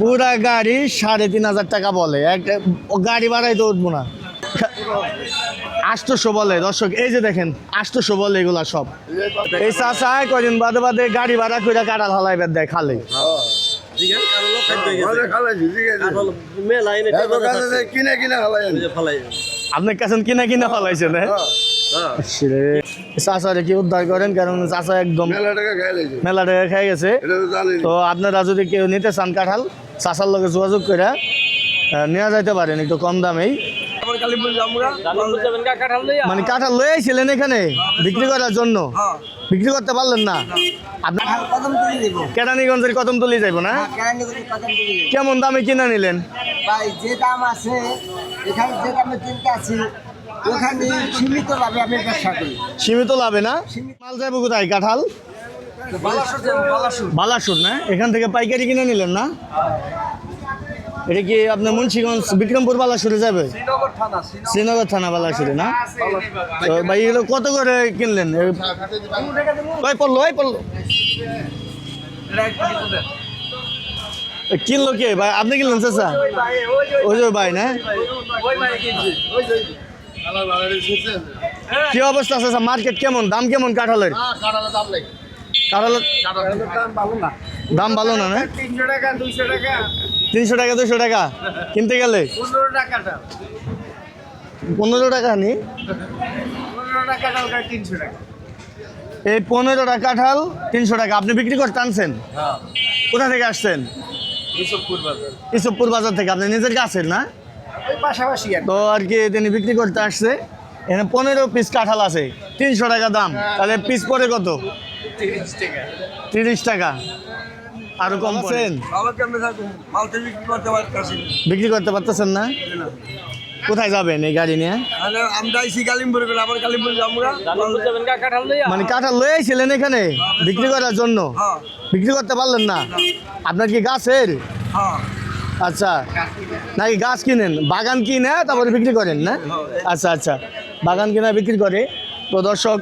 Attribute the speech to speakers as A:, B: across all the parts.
A: পুরা গাড়ি সাড়ে তিন হাজার টাকা বলে। এক ও গাড়ি ভাড়াই তো উঠবো না। আষ্টশো বলে দর্শক এই যে দেখেন আষ্টশো বলে এগুলা সব। এই চাষায় কদিন বাদে বাদে গাড়ি ভাড়া করে কাটাল হালাইবার দেয় খালে।
B: হালাই
A: আপনার কাছে কিনা কিনা ফালাইছেন হ্যাঁ? চাষারে কি উদ্ধার করেন? কারণ চাষা একদম
B: মেলা টাকা খাই
A: গেছে।
B: তো
A: আপনারা যদি কেউ নিতে চান কাঁঠাল চাষার লগে যোগাযোগ করে নেওয়া যাইতে পারেন একটু কম দামেই। মানে কাঁঠাল লয়ে আইছিলেন এখানে বিক্রি করার জন্য? বিক্রি করতে পারলেন না? আপনার কেরানীগঞ্জের কদম তুলি যাইব না?
C: দেব।
A: কেমন দামে কিনে নিলেন?
C: ভাই যে দাম আছে এখানে যে দামে কিনতে আছি ওখানে সীমিতভাবে আমি ব্যবসা করি।
A: সীমিত লাভে না? মাল যাইব কোথায়? কাঁঠাল? বালাসুর। না? এখান থেকে পাইকারি কিনে নিলেন না? এটা কি আপনার মুন্সিগঞ্জ বিক্রমপুর বালাসুরে যাবে? শ্রীনগর থানা বালাসুরে না? তো ভাই এগুলো কত করে কিনলেন? কয় পড়ল ওই পড়ল। কিনলো কে? ভাই আপনি কিনলেন চাচা? ওই যে ভাই না? কি অবস্থা আছে মার্কেট কেমন? দাম কেমন কাঁঠালের? কাঁঠালের দাম ভালো না না?
C: তিনশো টাকা
A: দুশো টাকা। কিনতে গেলে?
C: পনেরো
A: টাকা নি? এই পনেরো টাকা কাঁঠাল তিনশো টাকা। আপনি বিক্রি করতে আনছেন কোথা থেকে আসছেন? ইসবপুর বাজার। থেকে। আপনি নিজের গাছের না?
C: পাশাপাশি
A: তো আর কি তিনি বিক্রি করতে আসছে? এখানে পনেরো পিস কাঁঠাল আছে। তিনশো টাকা দাম। তাহলে পিস পরে কত? তিরিশ টাকা। আরও কম আছেন
C: বিক্রি করতে পারতেছি
A: বিক্রি করতে পারতেছেন না? কোথায় যাবেন এই গাড়ি নিয়ে? মানে কাঁঠাল লয়ে আইছিলেন এখানে বিক্রি করার জন্য?
C: হ্যাঁ।
A: বিক্রি করতে পারলেন না? আপনার কি গাছের
C: হ্যাঁ।
A: আচ্ছা। নাকি গাছ কিনেন? বাগান কিনে তারপরে বিক্রি করেন না? আচ্ছা আচ্ছা। বাগান কিনে বিক্রি করে। তো দর্শক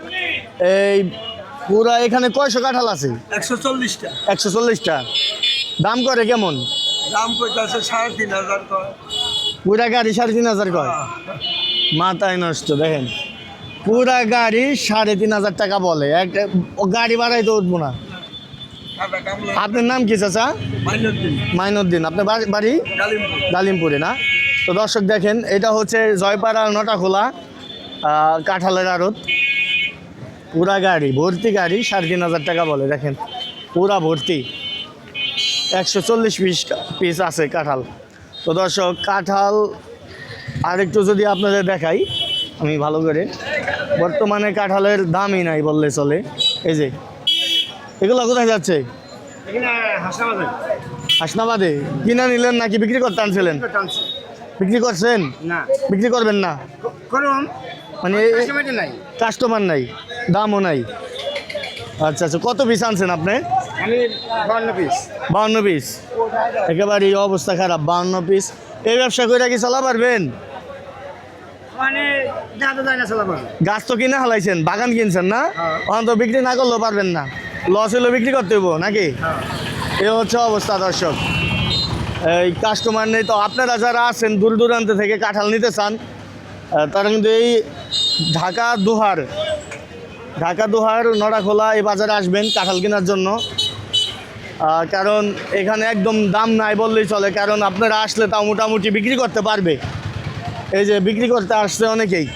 A: এই পুরা এখানে কয়শো কাঁঠাল আছে?
C: একশো চল্লিশটা।
A: একশো চল্লিশটা। দাম করে কেমন?
C: দাম কইতাছে সাড়ে তিন হাজার
A: পুরা গাড়ি সাড়ে তিন হাজার কয় মাথায় নষ্ট দেখেন। পুরা গাড়ি সাড়ে তিন হাজার টাকা বলে। এক গাড়ি ভাড়াই তো উঠবো না। আপনার নাম কি চাচা?
C: মাইনুদ্দিন।
A: আপনার বাড়ি- ডালিমপুরে না? তো দর্শক দেখেন এটা হচ্ছে জয়পাড়া নটাখোলা আহ, কাঁঠালের আড়ত। পুরা গাড়ি ভর্তি গাড়ি সাড়ে তিন হাজার টাকা বলে দেখেন। পুরা ভর্তি। একশো চল্লিশ পিস পিস আছে কাঁঠাল। তো দর্শক কাঁঠাল আরেকটু যদি আপনাদের দেখাই আমি ভালো করে। বর্তমানে কাঁঠালের দামই নাই বললে চলে। এই যে এগুলো কোথায় যাচ্ছে? হাসনাবাদে। কিনা নিলেন নাকি বিক্রি করতে আনছিলেন? বিক্রি করছেন?
C: না।
A: বিক্রি করবেন না? মানে
C: কাস্টমার নাই।
A: দামও নাই। আচ্ছা আচ্ছা কত পিস আনছেন আপনি?
C: পিস
A: বাউন্ন পিস একেবারে অবস্থা খারাপ বাউন্ন পিস এই ব্যবসা করে কি চালা পারবেন?
C: মানে
A: গাছ তো কিনে হালাইছেন বাগান কিনছেন না? ওখান তো বিক্রি না করলেও পারবেন না। লস হলেও বিক্রি করতে হইব নাকি? এই হচ্ছে অবস্থা দর্শক। এই কাস্টমার নেই তো আপনারা যারা আছেন দূর দূরান্ত থেকে কাঁঠাল নিতে চান তারা কিন্তু এই ঢাকা দুহার ঢাকা দুহার নড়াখোলা এই বাজারে আসবেন কাঁঠাল কেনার জন্য। কারণ এখানে একদম দাম নাই বললেই চলে কারণ আপনারা আসলে তাও মোটামুটি বিক্রি করতে পারবে। এই যে বিক্রি করতে আসছে অনেকেই।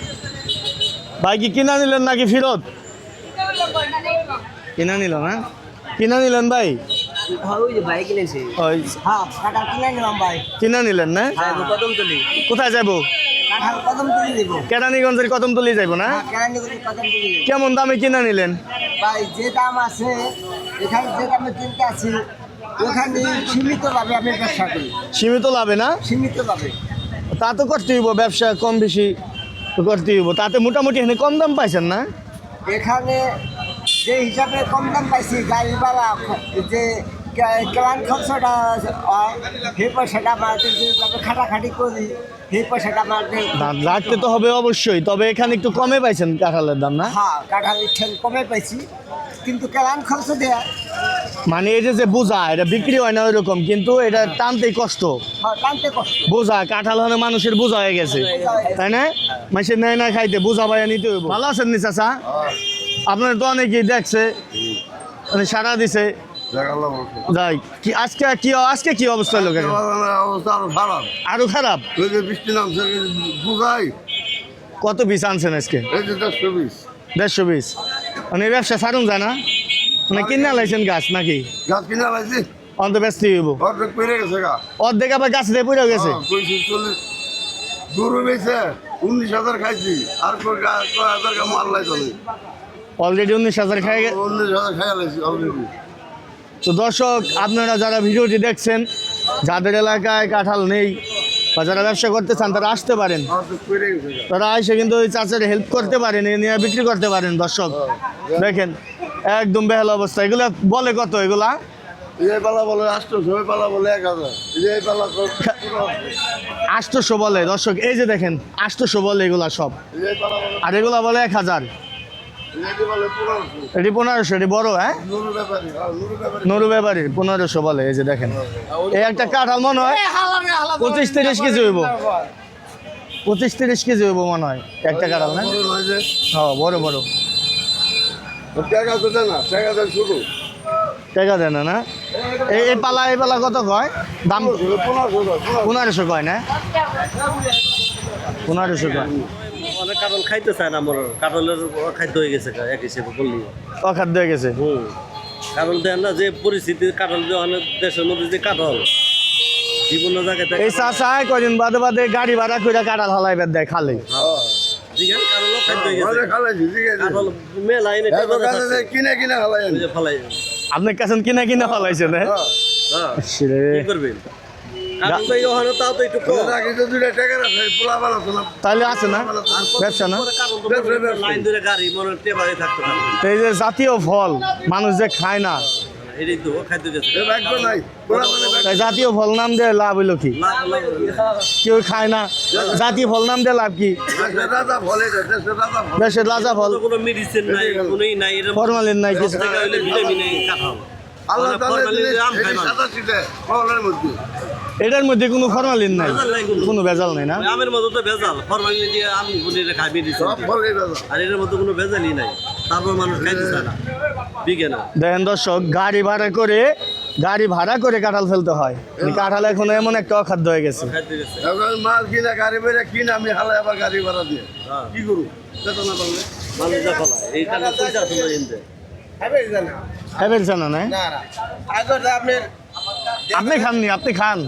A: ভাই কি কিনা নিলেন নাকি ফেরত? কিনা নিল না কিনা নিলেন ভাই?
C: হ্যাঁ নিলাম ভাই।
A: কিনা নিলেন না? কোথায় যাব?
C: কাঁঠাল কদম তুলি
A: কেরানীগঞ্জের যাব না?
C: হ্যাঁ
A: কেমন দামে কিনা নিলেন?
C: ভাই যে দাম আছে এখানে যে দামে কিনতে আছি ওখানে সীমিতভাবে আমি ব্যবসা করি।
A: সীমিত লাভে না?
C: সীমিতভাবে।
A: তা তো করতে হইব ব্যবসা কম বেশি তো করতে হইব। তাতে মোটামুটি এখানে কম দাম পাইছেন না?
C: এখানে যে হিসাবে কম দাম পাইছি গাড়ি ভাড়া যে কে- কেরান খরচটা হয় সেই পয়সাটা আমার খাটাখাটি করি সেই পয়সাটা আমার
A: দাম রাখতে তো হবে অবশ্যই তবে এখানে একটু কমে পাইছেন কাঁঠালের দাম না?
C: হ্যাঁ কাঁঠাল ইচ্ছেন কমে পাইছি কিন্তু কেরান খরচ দেয়া।
A: মানে এই যে যে বোঝা এটা বিক্রি হয় না ওইরকম কিন্তু এটা টানতেই কষ্ট।
C: হ্যাঁ, টানতে কষ্ট।
A: বোঝা কাঁঠাল হলে মানুষের বোঝা হয়ে গেছে তাই না? মাসে নেয় না খাইতে বোঝা ভাইয়া নিতে হইব। ভালো আছেন নি চাচা? আপনার তো অনেকেই দেখছে মানে সারা দিছে। কি আজকে কি আজকে কি অবস্থা লোক
B: অবস্থা আরও খারাপ।
A: আরও খারাপ?
B: বৃষ্টি নামছে বুঝাই।
A: কত পিস আনছেন আজকে?
B: দেড়শো বিশ
A: দেড়শো মানে ব্যবসা ছাড়ুন যায় না? মানে কিনা লাইছেন গাছ নাকি?
B: গাছ কিনা
A: অন্ত ব্যস্ত হইব।
B: অর্ধেক পেরে গেছে গা।
A: অর্ধেক আবার গাছ দিয়ে পড়ে গেছে?
B: হ্যাঁ, গরু বেছে উনিশ হাজার খাইছি। আর হাজার মাল
A: অলরেডি উনিশ হাজার খাই
B: উনিশ হাজার খাই লাইছি অলরেডি
A: তো দর্শক আপনারা যারা ভিডিওটি দেখছেন যাদের এলাকায় কাঁঠাল নেই বা যারা ব্যবসা করতে চান তারা আসতে পারেন। তারা এসে কিন্তু ওই চাচার হেল্প করতে পারেন এ নিয়ে বিক্রি করতে পারেন দর্শক। দেখেন একদম বেহাল অবস্থা। এগুলো বলে কত এগুলা?
B: পালা বলে
A: দর্শক এই যে দেখেন আটশোশো বলে এগুলা সব। আর এগুলা বলে এক হাজার। এটি পনেরোশো এটি বড় হ্যাঁ?
B: নুরু ব্যাপারী
A: পনেরোশো বলে এই যে দেখেন। এই একটা কাঁঠাল মনে হয় পঁচিশ তিরিশ কেজি হইব। পঁচিশ তিরিশ কেজি হইব মনে হয় একটা কাঁঠাল না?
B: বড়
A: হ্যাঁ বড় বড়।
B: টাকা দেয় না
A: না? এই পালা এই পালা কত কয়? দাম?
B: পনেরোশো
A: কয় না? পনেরোশো কয়।
D: অনেক কাটল খাইতে চায় না আমার কাটলের খাদ্য হয়ে গেছে এক হিসেবে বললি
A: অখাদ্য হয়ে গেছে?
D: হুম। কাটল দেন না যে পরিস্থিতি কাটল যে অনেক দেশের মধ্যে যে কাটল বিভিন্ন জায়গাতে
A: এই চাষায় কয়দিন বাদে বাদে গাড়ি ভাড়া করে কাঁঠাল হালাইবার দেয় খালে।
D: হয়ে। কাটল
A: আপনার কাছে কিনা কিনা ফলাইছে না
B: হ্যাঁ।
D: হ্যাঁ। কি করবেন?
A: তাহলে আছে না। ব্যবসা না? এই যে জাতীয় ফল মানুষ যে খায় না। জাতীয় ফল নাম দিয়ে লাভ হইল কি? কেউ খায় না। জাতীয় ফল নাম দিয়ে লাভ কি?
B: দেশের রাজা ফলে দেশের রাজা ফল।
A: দেশের রাজা ফল।
D: কোনো মেডিসিন নাই কোনোই নাই এরকম
A: ফরমালিন নাই কিছু।
B: আল্লাহ
A: এটার মধ্যে কোনো ফরমালিন নাই।
D: নাই কোনো।
A: ভেজাল নাই না?
D: আমের মধ্যে তো ভেজাল। ফরমালিন দিয়ে আম গুলিয়ে খাই মেডিসিন
B: সব ফলে রাজা
D: আর এর মধ্যে কোনো ভেজালই নাই। তারপর মানুষ খাইতে চায় না।
A: দেখেন দর্শক গাড়ি ভাড়া করে গাড়ি ভাড়া করে কাঁঠাল ফেলতে হয়। এই কাঁঠাল এখন এমন একটা অখাদ্য হয়ে গেছে।
B: মাল কিনা গাড়ি বেড়ে কিনা আমি হালাই আবার গাড়ি ভাড়া দিয়ে।
D: হ্যাঁ।
B: কি করু
A: হ্যাঁ ফেলছে না না। আপনি খাননি আপনি খান।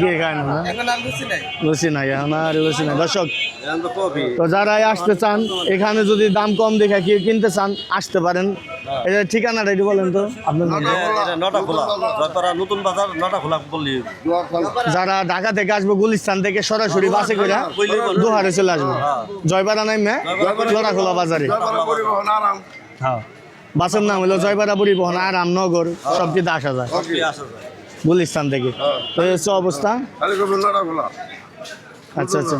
A: কে খান না লুচি নাই। এখন আর লুচি নাই। দর্শক
D: তো
A: যারা আসতে চান এখানে যদি দাম কম দেখে কেউ কিনতে চান আসতে পারেন। এই যে ঠিকানাটা একটু বলেন তো। আপনার নাম?
D: এটা নটা খোলা। নতুন বাজার নটা খোলা বললি।
A: যারা ঢাকা থেকে আসব গুলিস্তান থেকে সরাসরি বাসে করে দুহারে চলে আসব। জয়পাড়া নামে লড়াখোলা বাজারে।
B: তারপরে পরিবহন আরাম
A: হ্যাঁ। বাসের নাম হলো জয়পাড়া পরিবহন আর রামনগর সব কিছু আসা যায়। গুলিস্তান থেকে। তো এই হচ্ছে অবস্থা? আচ্ছা আচ্ছা।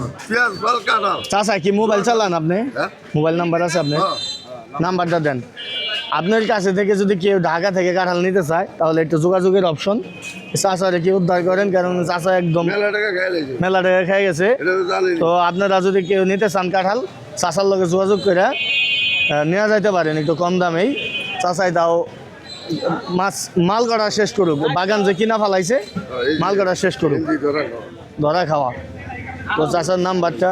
B: ফল
A: কি মোবাইল চালান আপনি?
B: হ্যাঁ?
A: মোবাইল নাম্বার আছে আপনার?
B: হ্যাঁ।
A: নাম্বারটা দেন। আপনার কাছে থেকে যদি কেউ ঢাকা থেকে কাঁঠাল নিতে চায় তাহলে একটু যোগাযোগের অপশন চাচারে কি উদ্ধার করেন? কারণ চাচা একদম
B: মেলা টাকা
A: খেয়ে গেছে।
B: তো
A: আপনারা যদি কেউ নিতে চান কাঁঠাল চাচার লগে যোগাযোগ করে নেওয়া যাইতে পারেন একটু কম দামেই চাচাই দাও মাছ মাল করা শেষ করুক বাগান যে কিনা ফালাইছে মাল করা শেষ করুক
B: ধরা
A: খাওয়া তো চাচার
B: নাম বাচ্চা